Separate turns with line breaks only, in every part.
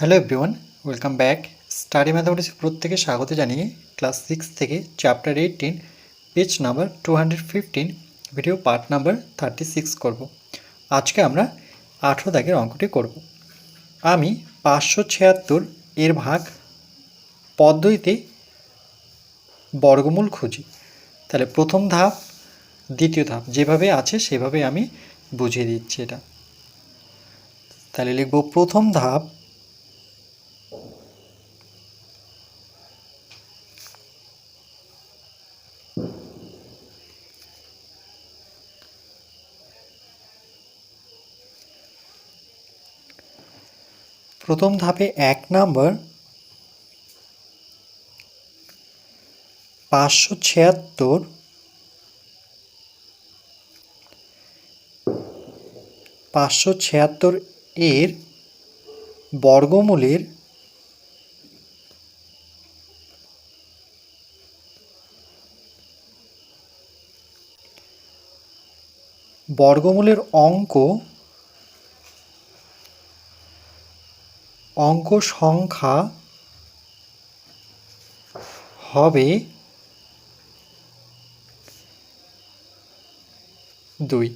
Hello everyone welcome back study mathematics প্রত্যেকে স্বাগত জানিয়ে ক্লাস সিক্স থেকে chapter eighteen page number two hundred fifteen video part number thirty six করব। আজকে আমরা আঠেরো দাগের অঙ্কটি করব। আমি পাঁচশো ছিয়াত্তর এর ভাগ পদ্ধতিতে বর্গমূল খুঁজি। তাহলে প্রথম ধাপ, দ্বিতীয় ধাপ, যেভাবে আছে সেভাবে আমি বুঝিয়ে দিচ্ছি এটা। তাহলে লিখব প্রথম ধাপ প্রথম ধাপে এক নাম্বার পাঁচশো ছিয়াত্তর পাঁচশো ছিয়াত্তর এর বর্গমূলের বর্গমূলের অঙ্ক অঙ্ক সংখ্যা হবে দুই।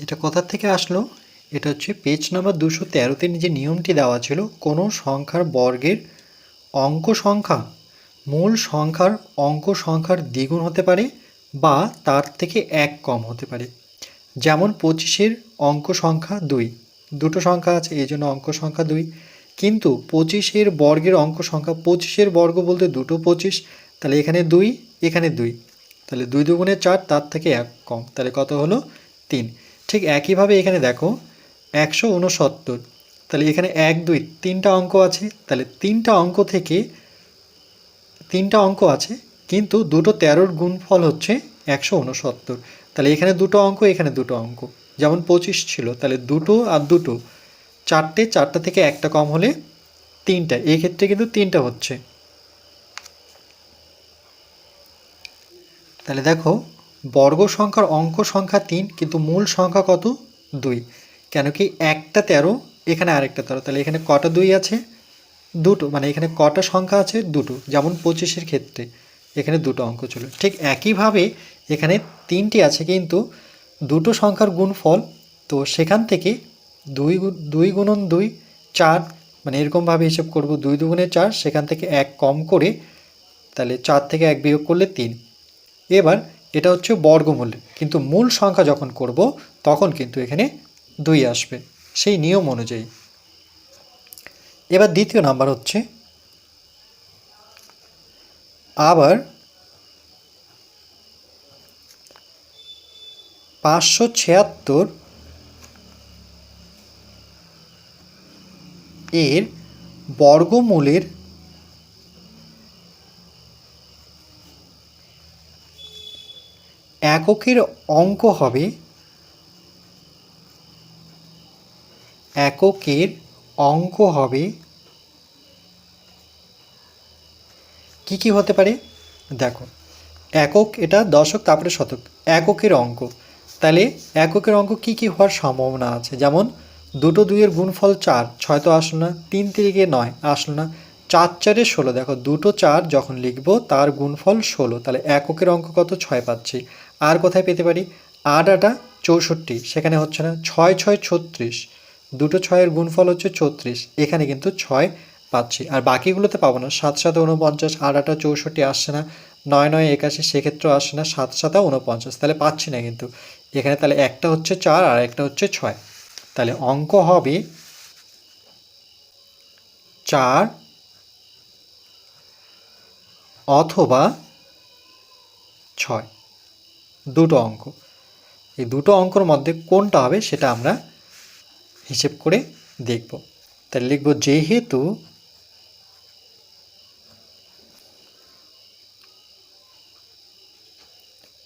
এটা কোথার থেকে আসলো? এটা হচ্ছে পেজ নাম্বার দুশো তেরোতে যে নিয়মটি দেওয়া ছিল, কোনো সংখ্যার বর্গের অঙ্ক সংখ্যা মূল সংখ্যার অঙ্ক সংখ্যার দ্বিগুণ হতে পারে বা তার থেকে এক কম হতে পারে। যেমন পঁচিশের অঙ্ক সংখ্যা দুই। দুটো সংখ্যা আছে, এই জন্য অঙ্ক সংখ্যা দুই। কিন্তু পঁচিশের বর্গের অঙ্ক সংখ্যা, পঁচিশের বর্গ বলতে দুটো পঁচিশ, তাহলে এখানে দুই এখানে দুই। তাহলে দুই দুগুণে চার, তার থেকে এক কম। তাহলে কত হলো? তিন। ঠিক একইভাবে এখানে দেখো, একশো উনসত্তর তাহলে এখানে এক, দুই, তিনটা অঙ্ক আছে। তাহলে তিনটা অঙ্ক থেকে তিনটা অঙ্ক আছে, কিন্তু দুটো তেরোর গুণফল হচ্ছে একশো উনসত্তর তাহলে এখানে দুটো অঙ্ক, এখানে দুটো অঙ্ক। যেমন পঁচিশ ছিল, তাহলে দুটো আর দুটো। চারটে, চারটা থেকে একটা কম হলে তিনটা। এই ক্ষেত্রে কিন্তু তিনটা হচ্ছে। তাহলে দেখো, বর্গ সংখ্যার অঙ্ক সংখ্যা তিন, কিন্তু মূল সংখ্যা কত? দুই। কেন কি একটা তেরো, এখানে আরেকটা তেরো। তাহলে এখানে কটা দুই আছে? দুটো। মানে এখানে কটা সংখ্যা আছে? দুটো। যেমন পঁচিশের ক্ষেত্রে এখানে দুটো অঙ্ক ছিল ঠিক একইভাবে এখানে তিনটি আছে, কিন্তু দুটো সংখ্যার গুণফল, তো সেখান থেকে দুই দুই গুণন দুই, চার মানে এরকমভাবে হিসেব করব, দুই দুগুণে চার, সেখান থেকে এক কম করে তাহলে চার থেকে এক বিয়োগ করলে তিন। এবার এটা হচ্ছে বর্গমূল, কিন্তু মূল সংখ্যা যখন করব, তখন কিন্তু এখানে দুই আসবে, সেই নিয়ম অনুযায়ী। এবার দ্বিতীয় নাম্বার হচ্ছে, আবার পাঁচশো ছিয়াত্তর এর বর্গমূলের এককের অঙ্ক হবে এককের অঙ্ক হবে কি কি হতে পারে? দেখো, একক এটা দশক, তারপরে শতক, এককের অঙ্ক। তাহলে এককের অঙ্ক কি কি হওয়ার সম্ভাবনা আছে? যেমন, দুটো দুইয়ের গুণফল চার, ছয় তো আসলো না, তিন তিরিকে নয় আসলো না, চার চারে ষোলো। দেখো, দুটো চার যখন লিখব, তার গুণফল ষোলো। তাহলে এককের অঙ্ক কত? ছয় পাচ্ছি। আর কোথায় পেতে পারি? আট আটা চৌষট্টি, সেখানে হচ্ছে না, ছয় ছয় ছত্রিশ। দুটো ছয়ের গুণফল হচ্ছে ছত্রিশ, এখানে কিন্তু ছয় পাচ্ছি। আর বাকিগুলোতে পাবো না, সাত সাথে উনপঞ্চাশ আট আটা চৌষট্টি আসছে না, নয় নয় একাশি, সেক্ষেত্রেও আসছে না, সাত সাথে উনপঞ্চাশ তাহলে পাচ্ছি না কিন্তু। এখানে তাহলে একটা হচ্ছে চার আর একটা হচ্ছে ছয়। তাহলে অঙ্ক হবে চার অথবা ছয়। দুটো অঙ্ক। এই দুটো অঙ্কর মধ্যে কোনটা হবে সেটা আমরা হিসেব করে দেখব। তাহলে লিখব, যেহেতু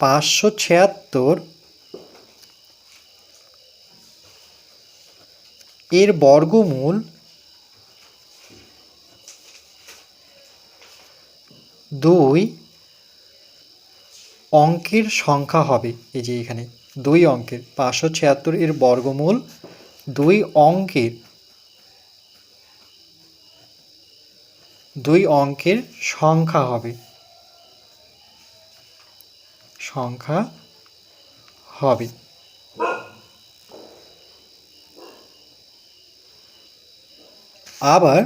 পাঁচশো ছিয়াত্তর এর বর্গমূল দুই অঙ্কের সংখ্যা হবে। এই যে এখানে দুই অঙ্কের, পাঁচশো ছিয়াত্তর এর বর্গমূল দুই অঙ্কের দুই অঙ্কের সংখ্যা হবে। সংখ্যা হবে। আবার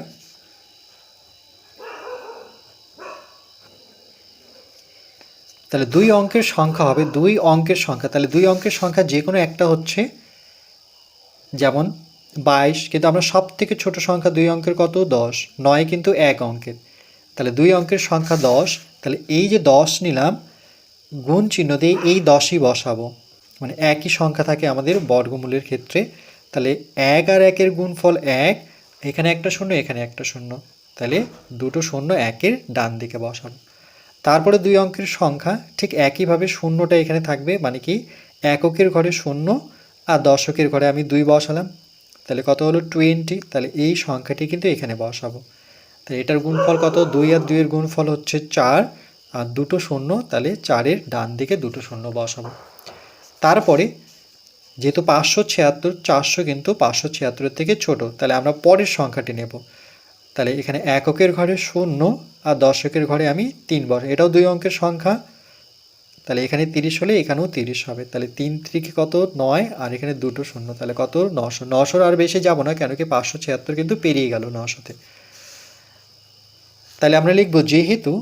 তাহলে দুই অঙ্কের সংখ্যা হবে, দুই অঙ্কের সংখ্যা। তাহলে দুই অঙ্কের সংখ্যা যে কোনো একটা হচ্ছে, যেমন বাইশ, কিন্তু আমরা সব থেকে ছোট সংখ্যা দুই অঙ্কের কত? দশ। নয় কিন্তু এক অঙ্কের। তাহলে দুই অঙ্কের সংখ্যা দশ। তাহলে এই যে দশ নিলাম, গুণ চিহ্ন দিয়ে এই দশই বসাবো। মানে একই সংখ্যা থাকে আমাদের বর্গমূলের ক্ষেত্রে। তাহলে এক আর একের গুণফল এক এখানে একটা শূন্য, এখানে একটা শূন্য। তাহলে দুটো শূন্য একের ডান দিকে বসাবো তারপরে দুই অঙ্কের সংখ্যা ঠিক একইভাবে শূন্যটা এখানে থাকবে মানে কি এককের ঘরে শূন্য আর দশকের ঘরে আমি দুই বসালাম। তাহলে কত হলো? টোয়েন্টি। তাহলে এই সংখ্যাটি কিন্তু এখানে বসাবো। তাহলে এটার গুণফল কত? দুই আর দুইয়ের গুণফল হচ্ছে চার আর দুটো শূন্য, তাহলে চারের ডান দিকে দুটো শূন্য বসাবো। তারপরে যেহেতু পাঁচশো ছিয়াত্তর, চারশো কিন্তু পাঁচশো ছিয়াত্তরের থেকে ছোট, তাহলে আমরা পরের সংখ্যাটি নেব। তাহলে এখানে এককের ঘরে শূন্য আর দশকের ঘরে আমি তিন বস এটাও দুই অঙ্কের সংখ্যা। তাহলে এখানে তিরিশ হলে এখানেও তিরিশ হবে। তাহলে তিন ত্রিকে কত? নয়, আর এখানে দুটো শূন্য। তাহলে কত? নশো। নশোর আর বেশি যাব না কেন কি পাঁচশো ছিয়াত্তর কিন্তু পেরিয়ে গেল নশোতে। তাহলে আমরা লিখব, যেহেতু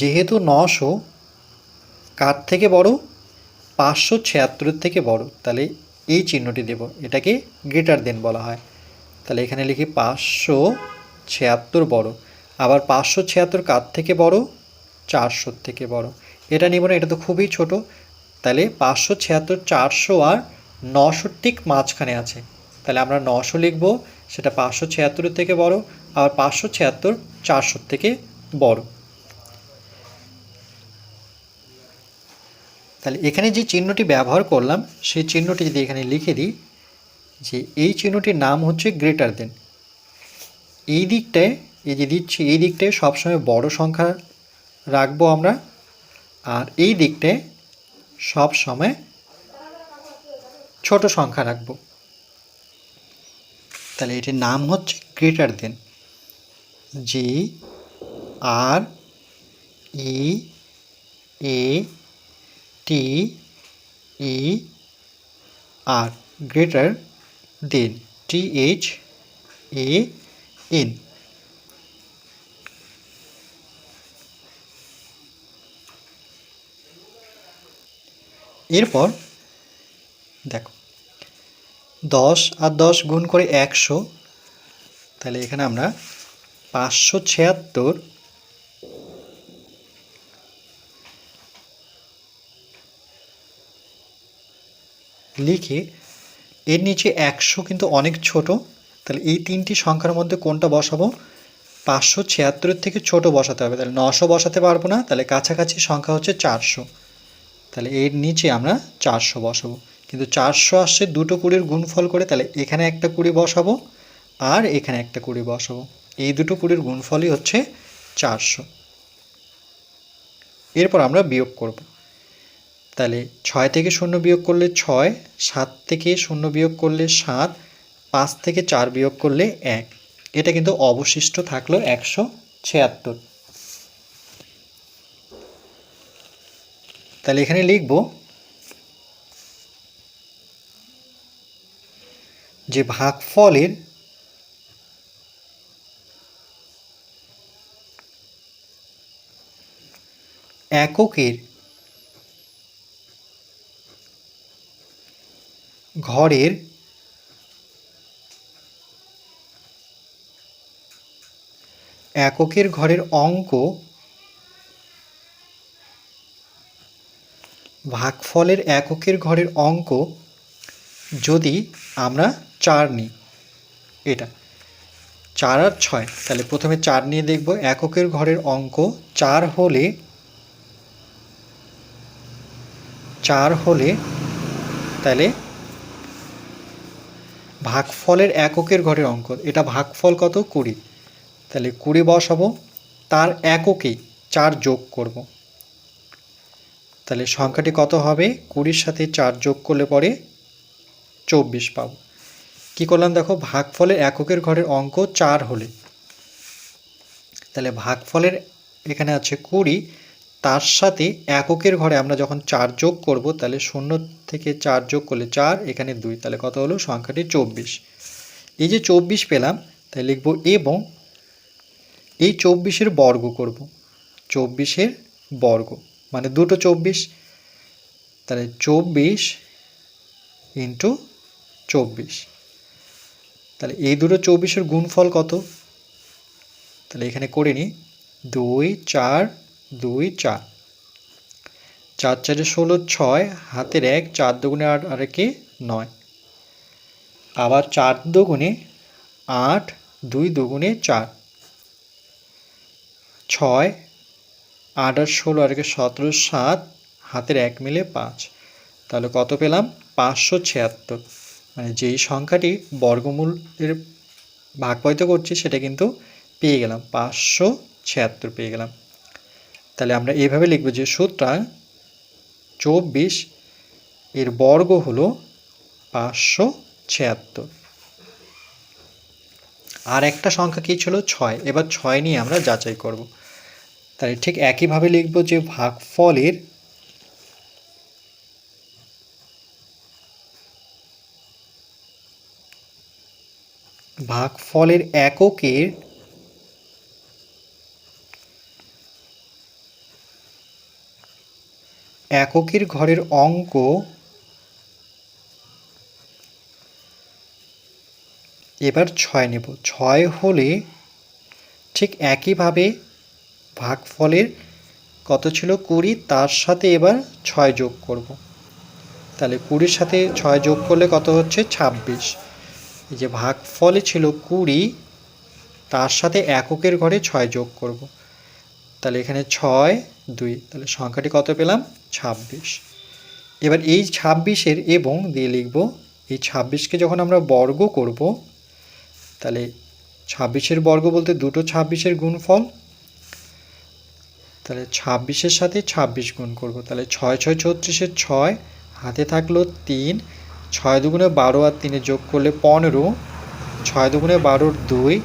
যেহেতু নশো কার থেকে বড়? পাঁচশো ছিয়াত্তরের থেকে বড়। তাহলে এই চিহ্নটি দেব। এটাকে গ্রেটার দেন বলা হয়। তাহলে এখানে লিখি পাঁচশো ছিয়াত্তর বড়। আবার পাঁচশো ছিয়াত্তর কার থেকে বড়? চারশোর থেকে বড়। এটা নিব না, এটা তো খুবই ছোট। তাহলে পাঁচশো ছিয়াত্তর, চারশো আর নশো ঠিক মাঝখানে আছে। তাহলে আমরা নশো লিখব, সেটা পাঁচশো ছিয়াত্তরের থেকে বড়। আবার পাঁচশো ছিয়াত্তর, চারশোর থেকে বড়। তাহলে এখানে যে চিহ্নটি ব্যবহার করলাম, সেই চিহ্নটি যদি এখানে লিখে দিই, যে এই চিহ্নটির নাম হচ্ছে গ্রেটার দেন এই দিকটায়, এই যে দিচ্ছি, এই দিকটায় সবসময় বড় সংখ্যা রাখব আমরা, আর এই দিকটায় সব সময় ছোট সংখ্যা রাখব। তাহলে এটির নাম হচ্ছে greater than G R E A T E R greater than T H A N এরপর দেখো, দশ আর দশ গুণ করে একশো, তাহলে এখানে আমরা পাঁচশো ছিয়াত্তর লিখে এর নিচে একশো কিন্তু অনেক ছোট। তাহলে এই তিনটি সংখ্যার মধ্যে কোনটা বসাবো? পাঁচশো ছিয়াত্তরের থেকে ছোট বসাতে হবে। তাহলে নশো বসাতে পারব না। তাহলে কাছাকাছি সংখ্যা হচ্ছে চারশো। তাহলে এর নিচে আমরা চারশো বসাবো। কিন্তু চারশো আসছে দুটো কুড়ির গুণফল করে, তাহলে এখানে একটা কুড়ি বসাবো আর এখানে একটা কুড়ি বসাবো। এই দুটো কুড়ির গুণফলই হচ্ছে চারশো। এরপর আমরা বিয়োগ করব। তাহলে ছয় থেকে শূন্য বিয়োগ করলে ছয়, সাত থেকে শূন্য বিয়োগ করলে সাত, পাঁচ থেকে চার বিয়োগ করলে এক। এটা কিন্তু অবশিষ্ট থাকল একশো ছিয়াত্তর। তাহলে এখানে লিখব যে ভাগফলের এককের ঘরের এককের ঘরের অঙ্ক ভাগফলের এককের ঘরের অঙ্ক যদি আমরা চার নিই, এটা চার আর ছয়, তাহলে প্রথমে চার নিয়ে দেখব, এককের ঘরের অঙ্ক চার হলে চার হলে তাহলে ভাগফলের এককের ঘরের অঙ্ক। এটা ভাগফল কত? কুড়ি। তাহলে কুড়ি বসাবো, তার এককেই চার যোগ করব। তাহলে সংখ্যাটি কত হবে? কুড়ির সাথে চার যোগ করলে পরে চব্বিশ পাব। কী করলাম দেখো? ভাগফলের এককের ঘরের অঙ্ক চার হলে। তাহলে ভাগফলের এখানে আছে কুড়ি তার সাথে এককের ঘরে আমরা যখন চার যোগ করব, তাহলে শূন্য থেকে চার যোগ করলে চার, এখানে দুই, তাহলে কত হলো? সংখ্যাটি চব্বিশ। এই যে চব্বিশ পেলাম তাই লিখব এবং এই চব্বিশের বর্গ করব। চব্বিশের বর্গ মানে দুটো চব্বিশ। তাহলে চব্বিশ ইন্টু চব্বিশ। তাহলে এই দুটো চব্বিশের গুণফল কত? তাহলে এখানে করে নিই, দুই, চার দুই, চার। চার, চারে ষোলো, ছয়, হাতের এক, চার দুগুণে আট, আর একে নয়। আবার চার দুগুণে আট, দুই দুগুণে চার। ছয়, আট আর ষোলো, আর একে সতেরো, সাত, হাতের এক মিলে পাঁচ। তাহলে কত পেলাম? পাঁচশো ছিয়াত্তর। মানে যেই সংখ্যাটি বর্গমূলের ভাগ করছি, সেটা কিন্তু পেয়ে গেলাম। পাঁচশো ছিয়াত্তর পেয়ে গেলাম। তাহলে আমরা এইভাবে লিখব যে সুতরাং চব্বিশ এর বর্গ হলো পাঁচশো ছিয়াত্তর। আর একটা সংখ্যা কী ছিল? ছয়। এবার ছয় নিয়ে আমরা যাচাই করব। তাহলে ঠিক একইভাবে লিখব যে ভাগফলের ভাগফলের এককের এককের ঘরের অঙ্ক এবার ছয় নেব। ছয় হলে ঠিক একইভাবে ভাগফলের কত ছিল কুড়ি? তার সাথে এবার ছয় যোগ করব। তাহলে কুড়ির সাথে ছয় যোগ করলে কত হচ্ছে? ছাব্বিশ। এই যে ভাগফলে ছিল কুড়ি, তার সাথে এককের ঘরে ছয় যোগ করব। তাহলে এখানে ছয় দুই, তাহলে সংখ্যাটি কত পেলাম? ছাব্বিশ। এবার এই ছাব্বিশের এবং দিয়ে লিখব, এই ছাব্বিশকে যখন আমরা বর্গ করব, তাহলে ছাব্বিশের বর্গ বলতে দুটো ছাব্বিশের গুণফল, তাহলে ছাব্বিশের সাথে ছাব্বিশ গুণ করব, তাহলে ছয় ছয়, ছত্রিশের ছয়, হাতে থাকল তিন, ছয় দুগুণে বারো আর তিনে যোগ করলে পনেরো, ছয় দুগুণে বারোর দুই,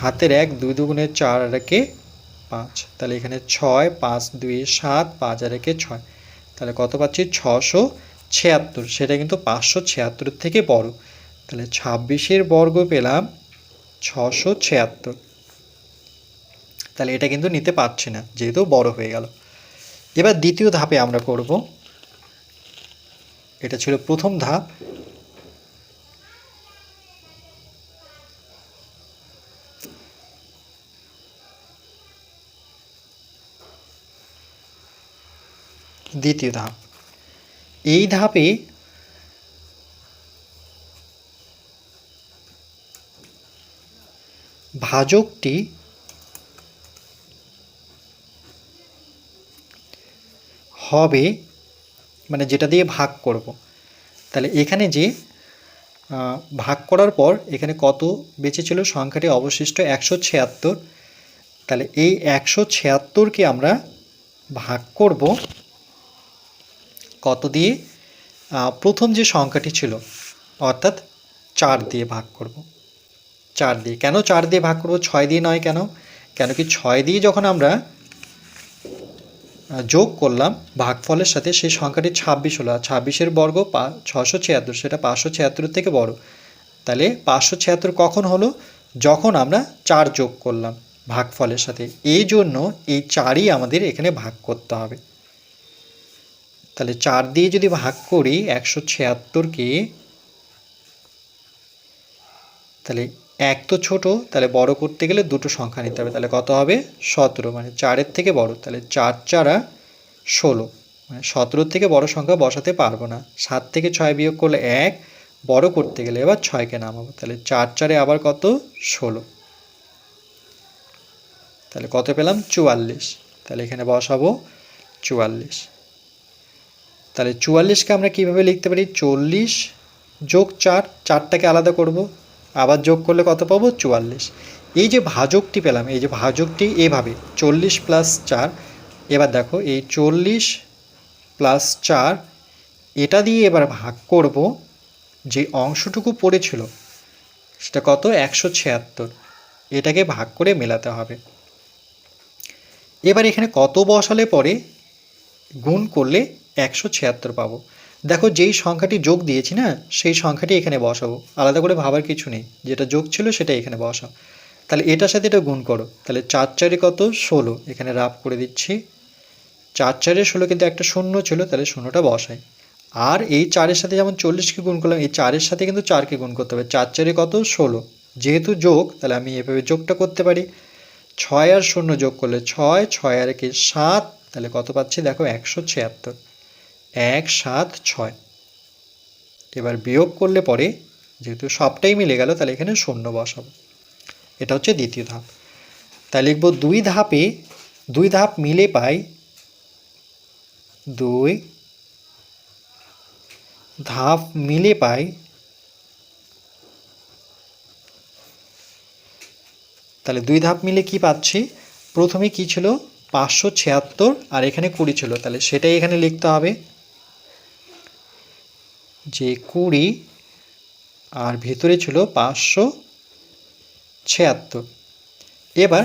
হাতের এক, দুই দুগুণে চার একে পাঁচ। তাহলে এখানে ছয়, পাঁচ, দুই, সাত, পাঁচ আর একে ছয়। তাহলে কত পাচ্ছি? ছশো ছিয়াত্তর। সেটা কিন্তু পাঁচশো ছিয়াত্তরের থেকে বড়। তাহলে ছাব্বিশের বর্গ পেলাম ছশো ছিয়াত্তর। তাহলে এটা কিন্তু নিতে পারছি না, যেহেতু বড় হয়ে গেল। এবার দ্বিতীয় ধাপে আমরা করব। এটা ছিল প্রথম ধাপ। দ্বিতীয় ধাপ। এই ধাপে ভাজকটি হবে মানে যেটা দিয়ে ভাগ করব। তাহলে এখানে যে ভাগ করার পর এখানে কত বেঁচে ছিল? সংখ্যাটি অবশিষ্ট একশো ছিয়াত্তর। তাহলে এই একশো ছিয়াত্তরকে আমরা ভাগ করব। কত দিয়ে? প্রথম যে সংখ্যাটি ছিল, অর্থাৎ চার দিয়ে ভাগ করব। চার দিয়ে। কেন চার দিয়ে ভাগ করব? ছয় দিয়ে নয় কেন? কেন কি ছয় দিয়ে যখন আমরা যোগ করলাম, ভাগফলের সাথে সেই সংখ্যাটি ছাব্বিশ হলো। আর ছাব্বিশের বর্গ পা ছশো ছিয়াত্তর, সেটা পাঁচশো ছিয়াত্তরের থেকে বড়। তাহলে পাঁচশো ছিয়াত্তর কখন হলো? যখন আমরা চার যোগ করলাম ভাগফলের সাথে। এই জন্য এই চারই আমাদের এখানে ভাগ করতে হবে। তাহলে চার দিয়ে যদি ভাগ করি একশো ছিয়াত্তরকে তাহলে এক তো ছোট, তাহলে বড় করতে গেলে দুটো সংখ্যা নিতে হবে, তাহলে কত হবে? সতেরো মানে চারের থেকে বড়, তাহলে চার চারা ষোলো মানে সতেরোর থেকে বড় সংখ্যা বসাতে পারব না। সাত থেকে ছয় বিয়োগ করলে এক, বড় করতে গেলে এবার ছয়কে নামাবো, তাহলে চার চারে আবার কত? ষোলো। তাহলে কত পেলাম? চুয়াল্লিশ। তাহলে এখানে বসাবো চুয়াল্লিশ। তাহলে চুয়াল্লিশকে আমরা কীভাবে লিখতে পারি? চল্লিশ যোগ চার, চারটাকে আলাদা করব। আবার যোগ করলে কত পাবো? চুয়াল্লিশ। এই যে ভাজকটি পেলাম, এই যে ভাজকটি এভাবে, চল্লিশ প্লাস চার, এবার দেখো এই চল্লিশ প্লাস চার, এটা দিয়ে এবার ভাগ করব যে অংশটুকু পড়েছিল, সেটা কত? একশো ছিয়াত্তর। এটাকে ভাগ করে মেলাতে হবে। এবার এখানে কত বসালে পরে গুণ করলে একশো ছিয়াত্তর পাবো। দেখো যেই সংখ্যাটি যোগ দিয়েছি না, সেই সংখ্যাটি এখানে বসাবো। আলাদা করে ভাবার কিছু নেই, যেটা যোগ ছিল সেটা এখানে বসাও। তাহলে এটার সাথে এটা গুণ করো। তাহলে চার চারে কত? ষোলো। এখানে রাফ করে দিচ্ছি। চার চারে ষোলো কিন্তু একটা শূন্য ছিল, তাহলে শূন্যটা বসাই। আর এই চারের সাথে যেমন চল্লিশকে গুণ করলাম, এই চারের সাথে কিন্তু চারকে গুণ করতে হবে। চার চারে কত? ষোলো। যেহেতু যোগ, তাহলে আমি এভাবে যোগটা করতে পারি। ছয় আর শূন্য যোগ করলে ছয় ছয় আর একে সাত, তাহলে কত পাচ্ছি? দেখো একশো ছিয়াত্তর। এক, সাত, ছয়। এবার বিয়োগ করলে পরে যেহেতু সবটাই মিলে গেল, তাহলে এখানে শূন্য বসাবো। এটা হচ্ছে দ্বিতীয় ধাপ। তাই লিখব দুই ধাপে দুই ধাপ মিলে পাই দুই ধাপ মিলে পাই তাহলে দুই ধাপ মিলে কি পাচ্ছি? প্রথমে কি ছিল? পাঁচশো ছিয়াত্তর আর এখানে কুড়ি ছিল। তাহলে সেটাই এখানে লিখতে হবে। যে কুড়ি আর ভেতরে ছিল পাঁচশো ছিয়াত্তর। এবার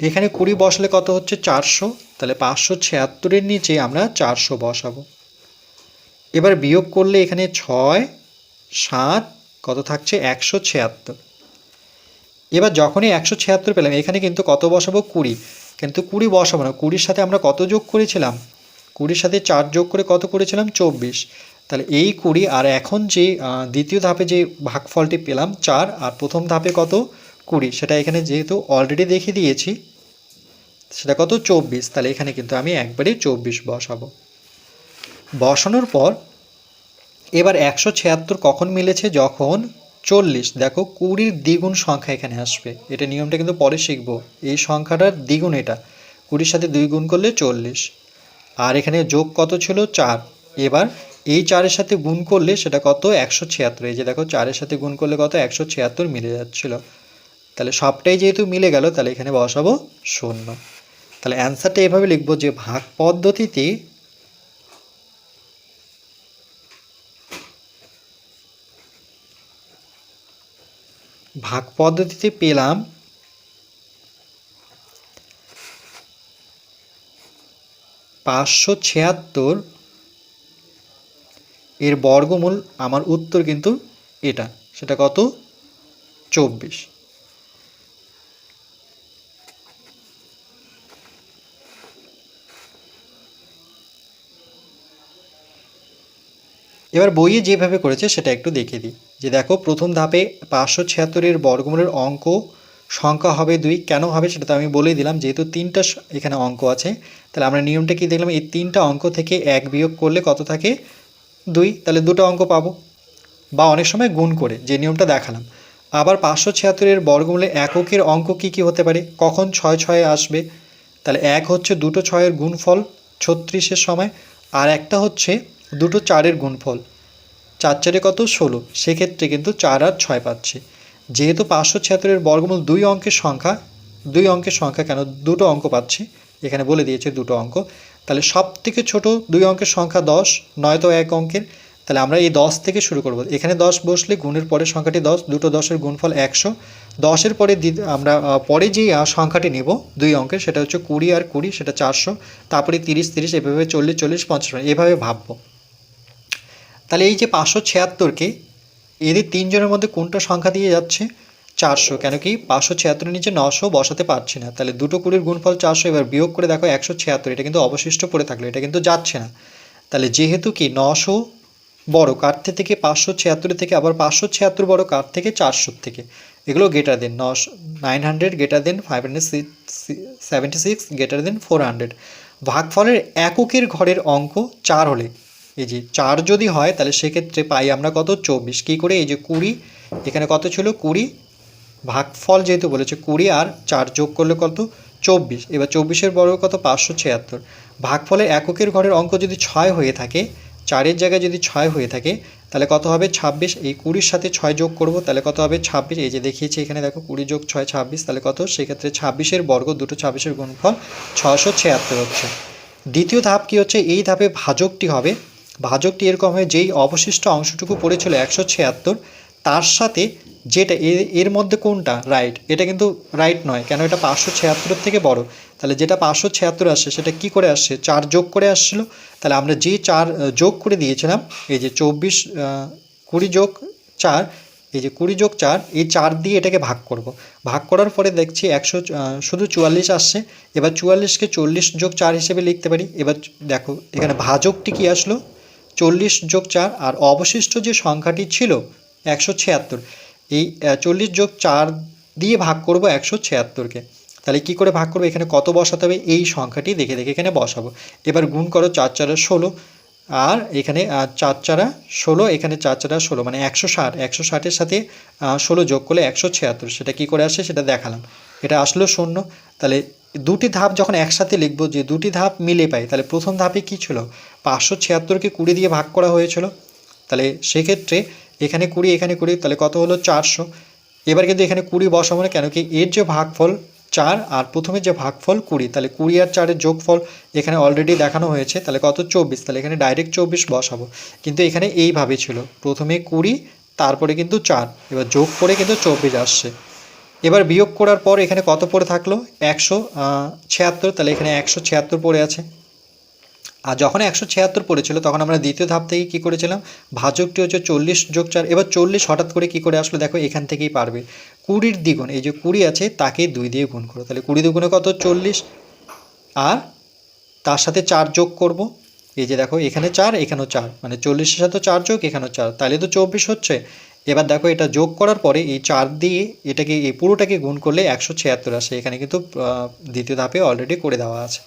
এখানে কুড়ি বসলে কত হচ্ছে? চারশো। তাহলে পাঁচশো ছিয়াত্তরের নিচে আমরা চারশো বসাবো। এবার বিয়োগ করলে এখানে ছয়, সাত, কত থাকছে? একশো ছিয়াত্তর। এবার যখনই একশো ছিয়াত্তর পেলাম, এখানে কিন্তু কত বসাবো? কুড়ি। কিন্তু কুড়ি বসাবো না। কুড়ির সাথে আমরা কত যোগ করেছিলাম? কুড়ির সাথে চার যোগ করে কত করেছিলাম? চব্বিশ। তাহলে এই কুড়ি, আর এখন যে দ্বিতীয় ধাপে যে ভাগফলটি পেলাম, চার, আর প্রথম ধাপে কত? কুড়ি, সেটা এখানে যেহেতু অলরেডি দেখিয়ে দিয়েছি, সেটা কত? চব্বিশ, তাহলে এখানে কিন্তু আমি একবারে চব্বিশ বসাবো। বসানোর পর, এবার একশো ছিয়াত্তর কখন মিলেছে? যখন চল্লিশ, দেখো কুড়ির দ্বিগুণ সংখ্যা এখানে আসবে, এটা নিয়মটা কিন্তু পরে শিখব, এই সংখ্যাটার দ্বিগুণ এটা, কুড়ির সাথে দুই গুণ করলে চল্লিশ, আর এখানে যোগ কত ছিল? চার, এবার এই চারের সাথে গুণ করলে সেটা কত? একশো ছিয়াত্তর। এই যে দেখো, চারের সাথে গুণ করলে কত? একশো ছিয়াত্তর মিলে যাচ্ছিল। তাহলে সবটাই যেহেতু মিলে গেল, তাহলে এখানে বসাবো শূন্য। তাহলে অ্যান্সারটা এভাবে লিখব যে ভাগ পদ্ধতিতে ভাগ পদ্ধতিতে পেলাম পাঁচশো ছিয়াত্তর এর বর্গমূল আমার উত্তর কিন্তু এটা। সেটা কত? চব্বিশ। এবার বইয়ে যেভাবে করেছে সেটা একটু দেখে দিই। যে দেখো, প্রথম ধাপে পাঁচশো ছিয়াত্তরের বর্গমূলের অঙ্ক সংখ্যা হবে দুই। কেন হবে সেটা তো আমি বলেই দিলাম। যেহেতু তিনটা এখানে অঙ্ক আছে, তাহলে আমরা নিয়মটা কি দেখলাম? এই তিনটা অঙ্ক থেকে এক বিয়োগ করলে কত থাকে? দুই, তাহলে দুটো অঙ্ক পাবো। বা অনেক সময় গুণ করে, যে নিয়মটা দেখালাম। আবার পাঁচশো ছিয়াত্তরের বর্গমূলে এককের অঙ্ক কি কি হতে পারে? কখন ছয় ছয়ে আসবে? তাহলে এক হচ্ছে দুটো ছয়ের গুণফল ছত্রিশের সময়, আর একটা হচ্ছে দুটো চারের গুণফল। চার চারে কত? ষোলো। সেক্ষেত্রে কিন্তু চার আর ছয় পাচ্ছে। যেহেতু পাঁচশো ছিয়াত্তরের বর্গমূল দুই অঙ্কের সংখ্যা, দুই অঙ্কের সংখ্যা কেন? দুটো অঙ্ক পাচ্ছি। এখানে বলে দিয়েছে দুটো অঙ্ক। তাহলে সব থেকে ছোটো দুই অঙ্কের সংখ্যা দশ, নয়তো এক অঙ্কের, তাহলে আমরা এই দশ থেকে শুরু করব। এখানে দশ বসলে গুণের পরের সংখ্যাটি দশ, দুটো দশের গুণফল একশো। দশের পরে আমরা পরে যে সংখ্যাটি নেব, দুই অঙ্কের, সেটা হচ্ছে কুড়ি আর কুড়ি, সেটা চারশো, তারপরে তিরিশ তিরিশ, এভাবে চল্লিশ চল্লিশ, পঞ্চাশ, এভাবে ভাববো। তাহলে এই যে পাঁচশো ছিয়াত্তরকে, এদের তিনজনের মধ্যে কোনটা সংখ্যা দিয়ে যাচ্ছে? চারশো, কেন কি পাঁচশো ছিয়াত্তরের নিচে নশো বসাতে পারছি না। তাহলে দুটো কুড়ির গুণফল চারশো, এবার বিয়োগ করে দেখো একশো ছিয়াত্তর, এটা কিন্তু অবশিষ্ট পড়ে থাকল, এটা কিন্তু যাচ্ছে না। তাহলে যেহেতু কি নশো বড়, কার থেকে পাঁচশো ছিয়াত্তরের থেকে আবার পাঁচশো ছিয়াত্তর বড়, কার থেকে চারশোর থেকে? এগুলো গেটার দেন নশ nine hundred greater than five hundred seventy six greater than four hundred ভাগফলের এককের ঘরের অঙ্ক চার হলে, এই যে চার যদি হয়, তাহলে সেক্ষেত্রে পাই আমরা কত? চব্বিশ। কী করে? এই যে কুড়ি, এখানে কত ছিল? কুড়ি ভাগফল যেহেতু বলেছে কুড়ি আর চার যোগ করলে কত? চব্বিশ। এবার চব্বিশের বর্গ কত? পাঁচশো ছিয়াত্তর। ভাগফলের এককের ঘরের অঙ্ক যদি ছয় হয়ে থাকে, চারের জায়গায় যদি ছয় হয়ে থাকে, তাহলে কত হবে? ছাব্বিশ। এই কুড়ির সাথে ছয় যোগ করব, তাহলে কত হবে? ছাব্বিশ। এই যে দেখিয়েছি এখানে দেখো, কুড়ি যোগ ছয় ছাব্বিশ, তাহলে কত? সেক্ষেত্রে ছাব্বিশের বর্গ দুটো ছাব্বিশের গুণফল ছশো ছিয়াত্তর হচ্ছে। দ্বিতীয় ধাপ কি হচ্ছে? এই ধাপে ভাজকটি হবে। ভাজকটি এরকম হয়ে যেই অবশিষ্ট অংশটুকু পড়েছিল একশো ছিয়াত্তর তার সাথে যেটা এর মধ্যে কোনটা? রাইট এটা কিন্তু রাইট নয়। কেন? এটা পাঁচশো ছিয়াত্তরের থেকে বড়। তাহলে যেটা পাঁচশো ছিয়াত্তর আসছে, সেটা কি করে আসছে? চার যোগ করে আসছিল। তাহলে আমরা যে চার যোগ করে দিয়েছিলাম, এই যে চব্বিশ কুড়ি যোগ চার, এই যে কুড়ি যোগ চার, এই চার দিয়ে এটাকে ভাগ করব। ভাগ করার পরে দেখছি একশো শুধু চুয়াল্লিশ আসছে। এবার চুয়াল্লিশকে চল্লিশ যোগ চার হিসেবে লিখতে পারি। এবার দেখো, এখানে ভাজকটি কি আসলো? চল্লিশ যোগ চার, আর অবশিষ্ট যে সংখ্যাটি ছিল একশো ছিয়াত্তর। এই চল্লিশ যোগ চার দিয়ে ভাগ করব একশো ছিয়াত্তরকে। তাহলে কি করে ভাগ করব? এখানে কত বসাতে হবে? এই সংখ্যাটি দেখে দেখে এখানে বসাবো। এবার গুণ করো চার চারে ষোলো। আর এখানে চার চারা ষোলো, এখানে চার চারা ষোলো। মানে একশো ষাট। একশো ষাটের সাথে ষোলো যোগ করলে একশো ছিয়াত্তর। সেটা কি করে আসে? সেটা দেখালাম। এটা আসলো শূন্য। তাহলে দুটি ধাপ যখন একসাথে লিখব, যে দুটি ধাপ মিলে পাই, তাহলে প্রথম ধাপে কি ছিল? পাঁচশো ছিয়াত্তরকে কুড়ি দিয়ে ভাগ করা হয়েছিল। তাহলে সেক্ষেত্রে এখানে কুড়ি এখানে কুড়ি, তাহলে কত হলো চারশো? এবার কিন্তু এখানে কুড়ি বসাবো না কেন? কি এর যে ভাগফল চার আর প্রথমে যে ভাগফল কুড়ি, তাহলে কুড়ি আর চারের যোগফল এখানে অলরেডি দেখানো হয়েছে, তাহলে কত? চব্বিশ, তাহলে এখানে ডাইরেক্ট চব্বিশ বসাবো। কিন্তু এখানে এইভাবে ছিল, প্রথমে কুড়ি, তারপরে কিন্তু চার, এবার যোগ করে কিন্তু চব্বিশ আসছে। এবার বিয়োগ করার পর এখানে কত পড়ে থাকল? একশো ছিয়াত্তর, তাহলে এখানে একশো ছিয়াত্তর পড়ে আছে। আর যখন একশো ছিয়াত্তর পড়েছিল, তখন আমরা দ্বিতীয় ধাপ থেকে কী করেছিলাম? ভাজকটি হচ্ছে চল্লিশ যোগ চার, এবার চল্লিশ হঠাৎ করে কী করে আসলো? দেখো, এখান থেকেই পারবে। কুড়ির দ্বিগুণ, এই যে কুড়ি আছে, তাকে দুই দিয়ে গুণ করো। তাহলে কুড়ি দুগুণে কত? চল্লিশ। আর তার সাথে চার যোগ করব। এই যে দেখো, এখানে চার, এখানেও চার। মানে চল্লিশের সাথে চার যোগ, এখানেও চার। তাহলে তো চব্বিশ হচ্ছে। এবার দেখো, এটা যোগ করার পরে এই চার দিয়ে এটাকে, এই পুরোটাকে গুণ করলে একশো ছিয়াত্তর আসে। এখানে কিন্তু দ্বিতীয় ধাপে অলরেডি করে দেওয়া আছে।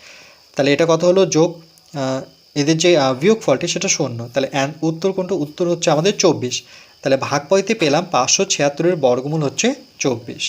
তাহলে এটা কত হলো? যোগ এদের যে বিয়োগ ফলটি সেটা শূন্য। তাহলে অ্যান উত্তর কোনটা? উত্তর হচ্ছে আমাদের চব্বিশ। তাহলে ভাগ পয়তে পেলাম পাঁচশো ছিয়াত্তরের বর্গমূল হচ্ছে চব্বিশ।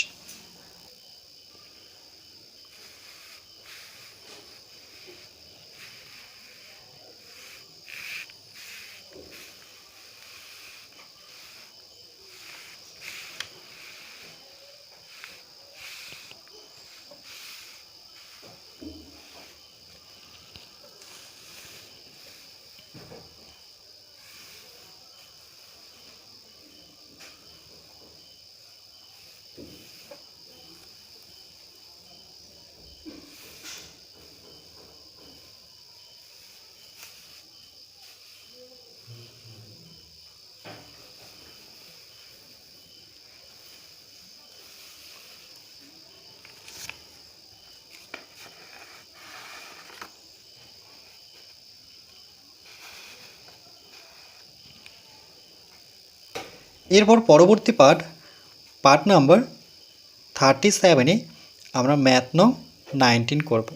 এরপর পরবর্তী পার্ট পার্ট নাম্বার থার্টি সেভেনে আমরা ম্যাথ নং নাইনটিন করব।